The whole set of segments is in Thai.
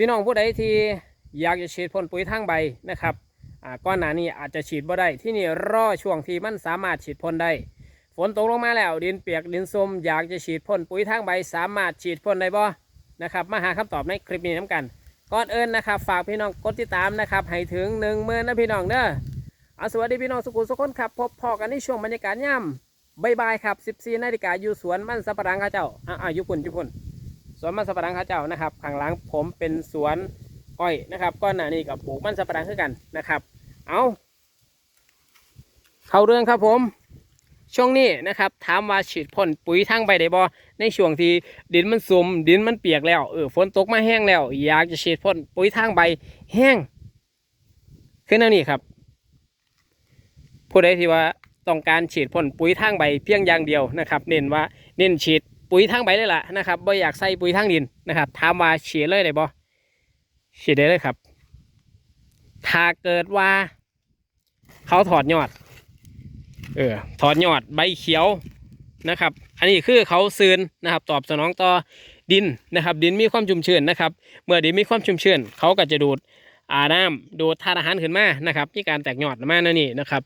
พี่น้องผู้ใดที่อยากจะฉีดพ่นปุ๋ยทางใบนะครับอ่าก้อนหนานี้อาจจะฉีดบ่ได้ที่นี่รอช่วงที่มันสามารถฉีดพ่นได้ ฝนตกลงมาแล้วดินเปียกดินส้มอยากจะฉีดพ่นปุ๋ยทางใบ สามารถฉีดพ่นได้บ่นะครับมาหาคำตอบในคลิปนี้น้ำกัน ก่อนเอิญนะครับ ฝากพี่น้องกดติดตามนะครับให้ถึงหนึ่งหมื่นนะพี่น้องเด้อเอาสวัสดีพี่น้องสุขุมสุขคนครับพบพอกันในช่วงบรรยากาศย่ำบายๆครับ 14นาฬิกาอยู่สวนมันสับปะรังข้าเจ้าอ่าอ่ายุพุ่นยุพุ่น สวนมันสับปะรังข้าเจ้านะครับข้างหลังผมเป็นสวนอ้อยนะครับก้อนหน้านี้กับปลูกมันสับปะรังคือกันนะครับ เอาเข้าเรื่องครับผม ช่วงนี้นะครับถามว่าฉีดพ่นปุ๋ยทางใบได้บ่ในช่วงที่ดินมันซุ่มดินมันเปียกแล้วเออฝนตกมาแห้งแล้ว อยากจะฉีดพ่นปุ๋ยทางใบแห้งขึ้นแนวนี้ครับ ผู้ใดที่ว่าต้องการฉีดพ่นปุ๋ยทางใบเพียงอย่างเดียวนะครับ เน้นว่าเน้นฉีด ปุ๋ยทางใบเลยล่ะนะครับบ่อยากใส่ปุ๋ยทางดินนะครับถามว่าฉีดเลยได้บ่ฉีดได้เลยครับ ถ้าเกิดว่า เขาถอดยอด เออถอดยอดใบเขียวนะครับ อันนี้คือเขาซืนนะครับ ตอบสนองต่อดินนะครับ ดินมีความชุ่มชื้นนะครับ เมื่อดินมีความชุ่มชื้นเขาก็จะดูดอาน้ำดูดธาตุอาหารขึ้นมานะครับมีการแตกยอดมานั่นนี่นะครับ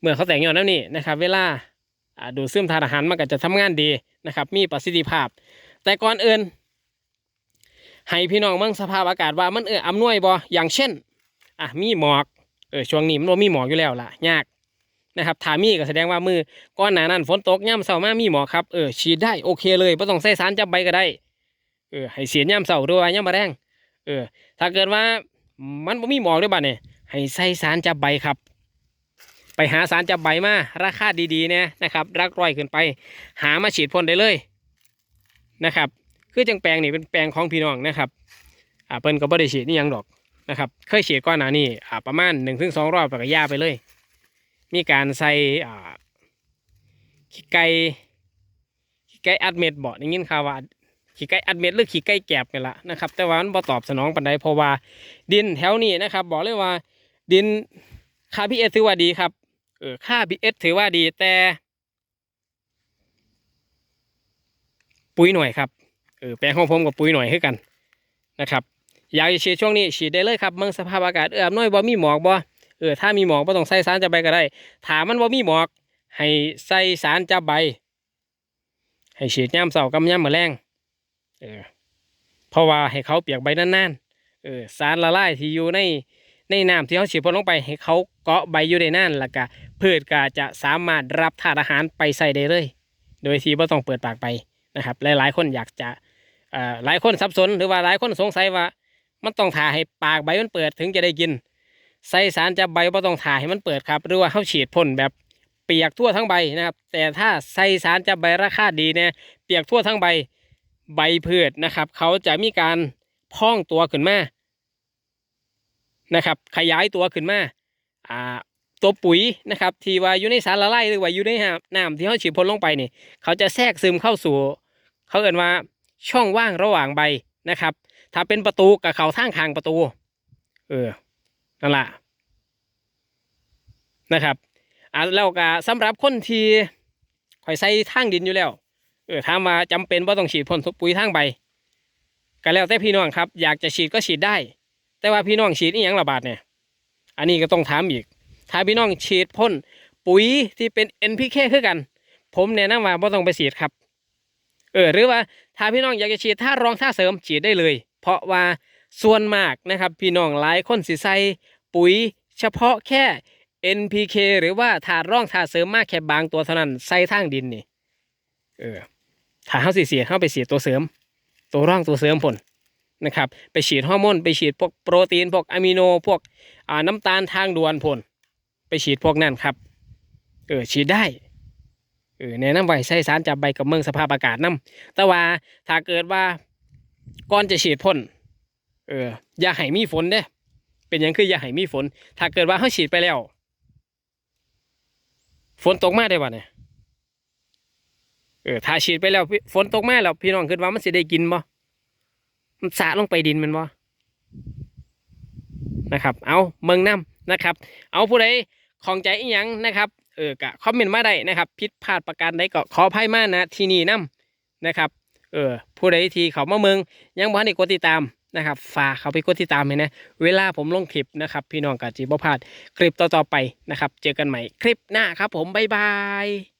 เมื่อเขาแตกยอดแล้วนี่นะครับ เวลา ดูดซึมธาตุอาหารมันก็จะทำงานดีนะครับ มีประสิทธิภาพ แต่ก่อนอื่น ให้พี่น้องมืองสภาพอากาศว่ามันเอออำนวยบ่อย่างเช่นอะมีหมอกเออช่วงนี้มันบ่มีหมอกอยู่แล้วล่ะ ยากนะครับถามีก็แสดงว่ามือก้อนหนานั้นฝนตกย่ำเสามามีหมอกครับเออฉีดได้โอเคเลยไม่ต้องใส่สารจับใบก็ได้เออให้เสียย่ำเสาร์ด้วยย่ำมาแรงเออถ้าเกิดว่ามันบ่มีหมอกด้วยบ้านเนี่ยให้ใส่สารจับใบครับ ไปหาสารจับใบมาราคาดีๆเนี่ยนะครับรักร้อยขึ้นไป หามาฉีดพ่นได้เลยนะครับ คือจังแปลงนี่เป็นแปลงของพี่น้องนะครับอ่าเปิ้นก็บ่ได้ฉีดนี่ยังดอกนะครับ เคยฉีดก้อนหนานี่อ่าประมาณหนึ่งถึงสองรอบแล้วก็ย่าไปเลย มีการใส่อ่าขี้ไก่ขี้ไก่อัดเม็ดบ่ได้ยินข่าวว่าขี้ไก่อัดเม็ดหรือขี้ไก่แกบนี่ละนะครับ แต่ว่ามันบ่ตอบสนองปานใดเพราะว่าดินแถวนี้นะครับ บอกเลยว่าดินคาพีเอสถือว่าดีครับ ออค่าพีเอสถือว่าดีแต่ ปุ๋ยหน่อยครับเออแปลงของผมกับปุ๋ยหน่อยคือกันนะครับอยากจะฉีดช่วงนี้ฉีดได้เลยครับเมืองสภาพอากาศเอื้อยบ่มีหมอกบ่เออถ้ามีหมอกไม่ต้องใส่สารจับใบก็ได้ถามมันว่มีหมอก ให้ใส่สารจับใบ ให้ฉีดย่ำเสากับย่ำมะแรงเออเพราะว่าให้เขาเปียกใบนานๆเออสารละลายที่อยู่ในในน้ำที่เขาฉีดพ่นลงไปให้เขาเกาะใบอยู่ได้นานแล้วก็ พืชก็จะสามารถรับธาตุอาหารไปใส่ได้เลย โดยที่ไม่ต้องเปิดปากไปนะครับหลายๆ คนอยากจะหลายคนสับสนหรือว่าหลายคนสงสัยว่า มันต้องถ่าให้ปากใบมันเปิดถึงจะได้กินใส่สารจับใบบ่ต้องถ่าให้มันเปิดครับ หรือว่าเขาฉีดพ่นแบบเปียกทั่วทั้งใบนะครับ แต่ถ้าใส่สารจับใบราคาดีเนี่ยเปียกทั่วทั้งใบใบพืชนะครับ เขาจะมีการพองตัวขึ้นมานะครับ ขยายตัวขึ้นมาอ่า ตัวปุ๋ยนะครับที่ว่าอยู่ในสารละลายหรือว่าอยู่ในน้ำที่เขาฉีดพ่นลงไปนี่เขาจะแทรกซึมเข้าสู่ เขาเอ่นว่าช่องว่างระหว่างใบนะครับ ถ้าเป็นประตูกับเขาทางคางประตู เออนั่นแหละนะครับอ่าแล้วก็สำหรับคนที่ข่อยใส่ทางดินอยู่แล้ว เออถามาจำเป็นว่าต้องฉีดพ่นปุ๋ยทางใบก็แล้วแต่พี่น้องครับ อยากจะฉีดก็ฉีดได้ แต่ว่าพี่น้องฉีดอีหยังระบาดเนี่ย อันนี้ก็ต้องถามอีก ถ้าพี่น้องฉีดพ่นปุ๋ยที่เป็น NPK คือกัน ผมแนะนำว่าไม่ต้องไปฉีดครับ เออหรือว่าถ้าพี่น้องอยากจะฉีดท่ารองท่าเสริมฉีดได้เลย เพราะว่าส่วนมากนะครับ พี่น้องหลายคนสิใส่ปุ๋ยเฉพาะแค่ NPK หรือว่าถาดร่องถาดเสริมมากแค่บางตัวเท่านั้นใส่ทางดินนี่ เออถ้าเขาสีเสียเข้าไปเสียตัวเสริม ตัวร่องตัวเสริมผลนะครับ ไปฉีดฮอร์โมนไปฉีดพวกโปรตีนพวกอะมิโนพวกน้ำตาลทางด่วนผล ฉีดพวกนั้นครับ เออฉีดได้เออแนะนำไว้ใส่สารจับใบกับเมืองสภาพอากาศนํแต่ว่าถ้าเกิดว่าก่อนจะฉีดพ่นเอออย่าให้มีฝนเด้เป็นยังคืออย่าให้มีฝน ถ้าเกิดว่าเขาฉีดไปแล้ว ฝนตกมาได้บ่เนี่ยเออถ้าฉีดไปแล้วฝนตกมาแล้วพี่น้องคิดว่ามันสิได้กินบ่มันสาลงไปดินมันบ่นะครับ เอาเมืองน้ำนะครับ เอาผู้ใด ของใจอีหยังนะครับเออกะคอมเมนต์มาได้นะครับผิดพลาดประการใดก็ขออภัยมานะที่นี่นำนะครับเออผู้ใดที่เขามาเมืองยังบ่ทันได้กดติดตามนะครับฝากเขาไปกดติดตามเห้นะ เวลาผมลงคลิปนะครับ พี่น้องกาจีบ่พลาดคลิปต่อๆไปนะครับ เจอกันใหม่คลิปหน้าครับผม บ๊ายบาย